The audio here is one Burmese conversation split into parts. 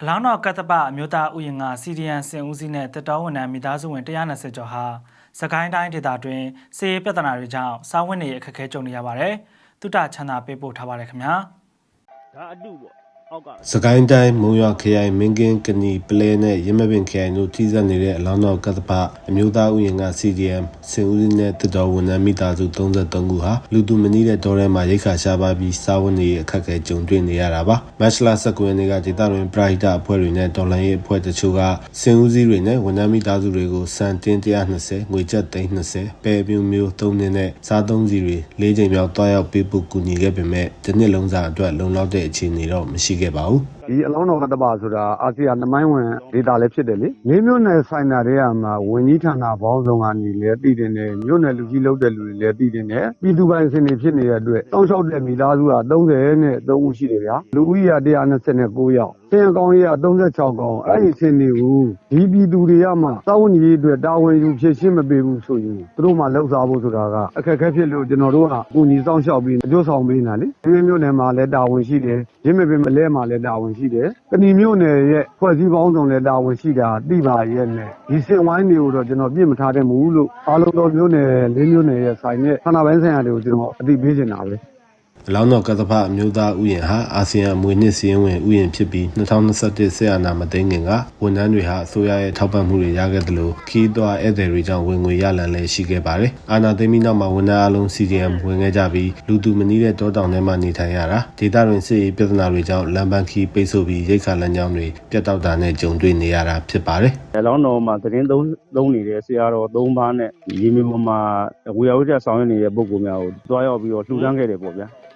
အလောင်းတော်ကတ္တပအမျိုးသားဥယျာဉ်ကစီဒီယန်စင်ဦးစီးနဲ့တက်တော်ဝန်ထမ်းမိသားစုဝင်120ကျော်ဟာစကိုင်းတိုင်းဒေသတွင်စီးရေးပြဿနာတွေကြောင့်စားဝတ်နေရအခက်အခဲကြုံနေရပါတယ်။တုတချမ်းသာပေးပို့ထားပါတယ်ခင်ဗျာ။ဒါအတုပေါ့အောက်က စကိုင်းတိုင်းမုံရွာခရိုင်မင်းကင်းကနီပလဲနဲ့ရမပင်ခရိုင်တို့ထိစပ်နေတဲ့အလောင်းတော်ကတ္တပအမျိုးသားဥယျာဉ်က CDM စင်ဦးစီးနဲ့တတော်ဝန်ထမ်းမိသားစု33ခုဟာလူသူမနီးတဲ့တောထဲမှာရိတ်ခါရှားပါပြီးစားဝတ်နေရအခက်အခဲကြုံတွေ့နေရတာပါမတ်လ19ရက်နေ့ကဒေသတွင်ပရိုက်တာအဖွဲ့တွေနဲ့တော်လိုင်းရေးအဖွဲ့တချို့ကစင်ဦးစီးတွေနဲ့ဝန်ထမ်းမိသားစုတွေကိုစံတင်း120ငွေကျပ်သိန်း20ပဲပြူမျိုး3နှစ်နဲ့စားသုံးစီတွေ၄ချိန်မြောက်တွားရောက်ပေးဖို့ကူညီခဲ့ပေမဲ့ဒီနှစ်လုံးစာအတွက်လုံလောက်တဲ့အခြေအနေတော့မရှိခဲ့ပါဘူး ဒီအလောင်းတော်ကတ္တပါဆိုတာအာဆီယံနမိုင်းဝင်ဒေတာလည်းဖြစ်တယ်လေလေးမျိုးနယ်ဆိုင်တာတွေကမှဝင်ကြီးဌာနဘောင်းဆောင်ကနေလည်းတည်တင်တယ်မြို့နယ်လူကြီးလုပ်တဲ့လူတွေလည်းတည်တင်တယ်ပြည်သူပိုင်စင်တွေဖြစ်နေတဲ့အတွက်တောင်းလျှောက်တဲ့မိသားစုက30နဲ့3ဦးရှိတယ်ဗျာလူဦးရေက129ယောက်စင်အကောင်ကြီးက36ကောင်အဲ့ဒီစင်တွေကိုဒီပြည်သူတွေကမှစောင်းညီအတွက်တာဝန်ယူဖြစ်ရှင်းမပေးဘူးဆိုရင်သူတို့မှလောက်စားဖို့ဆိုတာကအခက်အခဲဖြစ်လို့ကျွန်တော်တို့ကကူညီစောင့်ရှောက်ပြီးအကျိုးဆောင်ပေးနေတာလေဒီမျိုးနယ်မှာလည်းတာဝန်ရှိတယ်ရင်းမပင်မလဲမှာလည်းတာဝန်ရှိတယ်ကဏီမျိုးနယ်ရဲ့ဖွဲ့စည်းပေါင်းစုံလည်းတာဝန်ရှိတာသိပါရဲ့နဲ့ဒီစင်ဝိုင်းတွေကိုတော့ကျွန်တော်ပြစ်မထားတဲ့မူလို့အားလုံးသောမျိုးနယ်လေးမျိုးနယ်ရဲ့ဆိုင်နဲ့ဌာနပိုင်းဆိုင်ရာတွေကိုကျွန်တော်အသိပေးနေတာပဲ အလောင်းတော်ကတ္တဖအမျိုးသားဥယျာဉ်ဟာအာဆီယံအမွေနှစ်စည်းရင်ဝင်ဥယျာဉ်ဖြစ်ပြီး2021ဆက်အာဏာမသိမ်းခင်ကဝန်ထမ်းတွေဟာအစိုးရရဲ့ထောက်ပံ့မှုတွေရခဲ့တယ်လို့ခီးသွွားဧည့်သည်တွေကြောင့်ဝင်ငွေရလန်လည်းရှိခဲ့ပါတယ်။အာဏာသိမ်းပြီးနောက်မှာဝန်ထမ်းအလုံး CDM ဝင်ခဲ့ကြပြီးလူသူမနီးတဲ့တောတောင်ထဲမှာနေထိုင်ရတာဒေသတွင်စစ်ရေးပြဿနာတွေကြောင့်လမ်းပန်းခီးပိတ်ဆို့ပြီးရိတ်ခါလမ်းကြောင်းတွေပြတ်တောက်တာနဲ့ကြုံတွေ့နေရတာဖြစ်ပါတယ်။အလောင်းတော်မှာသတင်းသုံးသုံးနေတဲ့ဆရာတော်၃ပါးနဲ့ရေမြေပေါ်မှာဝေယဝိတ္တဆောင်ရွက်နေတဲ့ပုဂ္ဂိုလ်များကိုတွားရောက်ပြီးတော့လှူဒန်းခဲ့တယ်ပေါ့ဗျာဒီ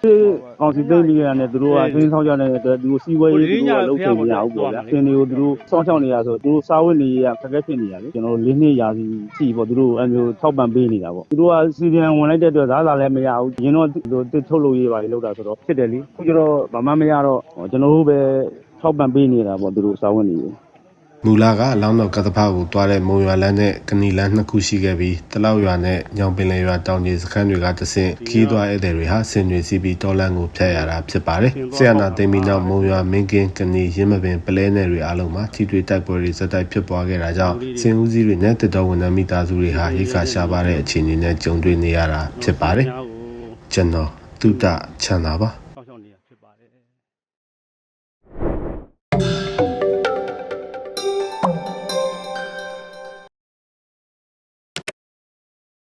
ကောင်စီသိမ်းပြီးရတဲ့သူတို့ကသိမ်းဆောင်ကြတဲ့အတွက်သူတို့စီးပွားရေးသူတို့ကလုပ်ချင်ကြအောင်ပေါ့ဗျာသင်တွေကိုသူတို့စောင့်ရှောက်နေရဆိုသူတို့စားဝတ်နေရခက်ခဲဖြစ်နေရလေကျွန်တော်တို့၄နှစ်ရာစီရှိပေါ့သူတို့အဲမျိုးထောက်ပံ့ပေးနေတာပေါ့သူတို့ကစီဒီအန်ဝင်လိုက်တဲ့အတွက်သားသာလည်းမရဘူးရင်းတော့သူတို့တစ်ထုတ်လို့ရေးပါလေလောက်တာဆိုတော့ဖြစ်တယ်လေအခုကျတော့ဘာမှမရတော့ကျွန်တော်တို့ပဲထောက်ပံ့ပေးနေတာပေါ့သူတို့စားဝတ်နေရ မူလာကအလောင်းတော်ကတ္တဖကိုတွားတဲ့မုံရွာလမ်းနဲ့ကနီလမ်းနှစ်ခုရှိခဲ့ပြီးတလောက်ရွာနဲ့ညောင်ပင်လယ်ရွာတောင်ကြီးစခန်းတွေကတဆင့်ခီးသွွားဧည့်သည်တွေဟာဆင်တွေစီးပြီးတောလန်းကိုဖျက်ရတာဖြစ်ပါတယ်။ဆီယနာသိမ်းပြီးနောက်မုံရွာမင်းကင်းကနီရင်းမပင်ပလဲနယ်တွေအားလုံးမှာထိတွေ့တိုက်ပွဲတွေဇက်တိုက်ဖြစ်ပွားခဲ့တာကြောင့်စင်ဦးစီးတွေနဲ့တစ်တော်ဝန်ထမ်းမိသားစုတွေဟာရိခါရှားပါတဲ့အခြေအနေနဲ့ကြုံတွေ့နေရတာဖြစ်ပါတယ်။ကျွန်တော်တုဒ္ဒချမ်းသာပါ